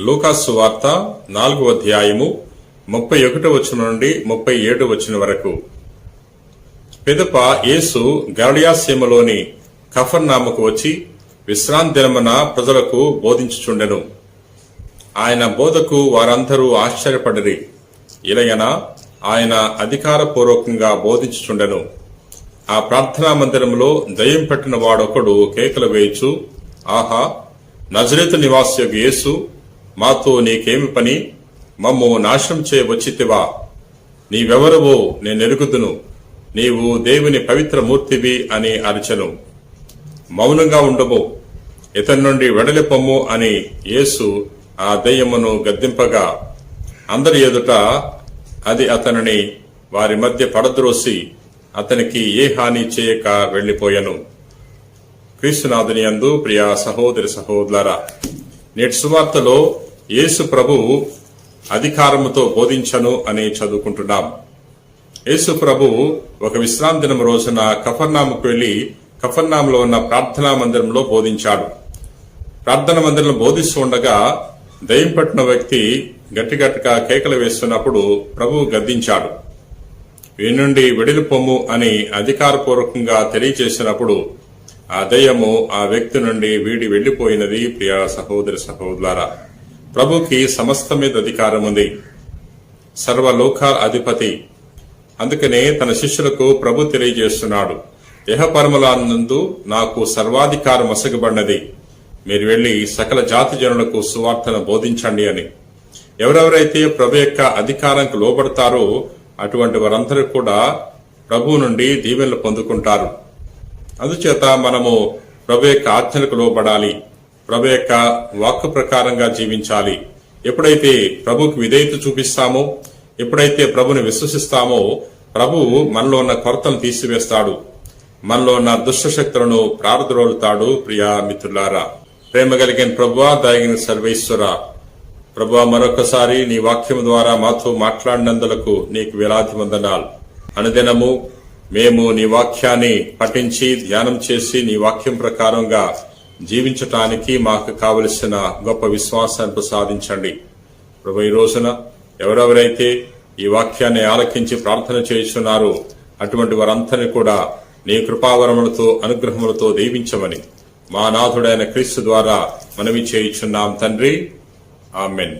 లూకాసు వార్త నాలుగో అధ్యాయము ముప్పై ఒకటి వచ్చిన నుండి ముప్పై ఏడు వచ్చిన వరకు. పిదప యేసు గరడియాసీమలోని కఫర్నామకు వచ్చి విశ్రాంతి దినమున ప్రజలకు బోధించుచుండెను. ఆయన బోధకు వారందరూ ఆశ్చర్యపడిరి. ఇలయన ఆయన అధికారపూర్వకంగా బోధించుచుండెను. ఆ ప్రార్థనా మందిరంలో దయ్యం పెట్టిన వాడొకడు కేకలు వేయచు ఆహా! నజరేతు యొక్క యేసు మాతో నీకేమి పని? మమ్ము నాశనం చే వచ్చితివా. నీవెవరవో నేనెరుగుదును నీవు దేవుని పవిత్ర మూర్తివి అని అరిచెను. మౌనంగా ఉండము ఇతని నుండి వెడలిపొమ్ము అని యేసు ఆ దయ్యమును గద్దింపగా అందరి ఎదుట అది అతనిని వారి మధ్య పడద్రోసి అతనికి ఏ హాని చేయక వెళ్ళిపోయాను క్రీస్తునాథుని అందు ప్రియ సహోదరి సహోదరా నేటి సువార్తలో యేసు ప్రభువు అధికారముతో బోధించను అని చదువుకుంటున్నాం. యేసు ప్రభు ఒక విశ్రాంతి దినం రోజున కఫర్నాముకు వెళ్ళి కఫర్నాములో ఉన్న ప్రార్థనా మందిరంలో బోధించాడు. ప్రార్థన మందిరంలో బోధిస్తూ ఉండగా దయ్యం పట్టిన వ్యక్తి గట్టిగట్టిగా కేకలు వేస్తున్నప్పుడు ప్రభువు గద్దించాడు. వీనుండి నుండి వెడిలిపొమ్ము అని అధికారపూర్వకంగా తెలియచేసినప్పుడు ఆ దయ్యము ఆ వ్యక్తి నుండి వీడి వెళ్ళిపోయినది ప్రియ సహోదరి సహోదరులారా. ప్రభుకి సమస్త మీద అధికారం ఉంది. సర్వలోకాల అధిపతి. అందుకనే తన శిష్యులకు ప్రభు తెలియజేస్తున్నాడు. దేహపరములందు నాకు సర్వాధికారం అసగబడినది. మీరు వెళ్ళి సకల జాతి జనులకు సువార్తను బోధించండి అని. ఎవరెవరైతే ప్రభు యొక్క అధికారానికి లోబడతారో అటువంటి వారందరూ కూడా ప్రభు నుండి దీవెనలు పొందుకుంటారు. అందుచేత మనము ప్రభు యొక్క ఆజ్ఞలకు లోబడాలి. ప్రభు యొక్క వాక్కు ప్రకారంగా జీవించాలి. ఎప్పుడైతే ప్రభుకి విధేయత చూపిస్తామో ఎప్పుడైతే ప్రభుని విశ్వసిస్తామో ప్రభువు మనలో ఉన్న కొరతను తీసివేస్తాడు. మనలో ఉన్న దుష్ట శక్తులను ప్రారద్రోలుతాడు ప్రియా మిత్రులారా. ప్రేమ కలిగిన ప్రభువా దయగిన సర్వేశ్వర. ప్రభువా మరొకసారి నీ వాక్యం ద్వారా మాతో మాట్లాడినందులకు నీకు వేలాది వందనాలు అనుదినము మేము నీ వాక్యాన్ని పఠించి ధ్యానం చేసి నీ వాక్యం ప్రకారంగా జీవించటానికి మాకు కావలసిన గొప్ప విశ్వాసాన్ని ప్రసాదించండి. ప్రభు ఈ రోజున ఎవరెవరైతే ఈ వాక్యాన్ని ఆలకించి ప్రార్థన చేస్తున్నారో అటువంటి వారందరినీ కూడా నీ కృపావరములతో అనుగ్రహములతో దీవించమని మా నాథుడైన క్రీస్తు ద్వారా మనవి చేయుచున్నాం తండ్రి. ఆమెన్.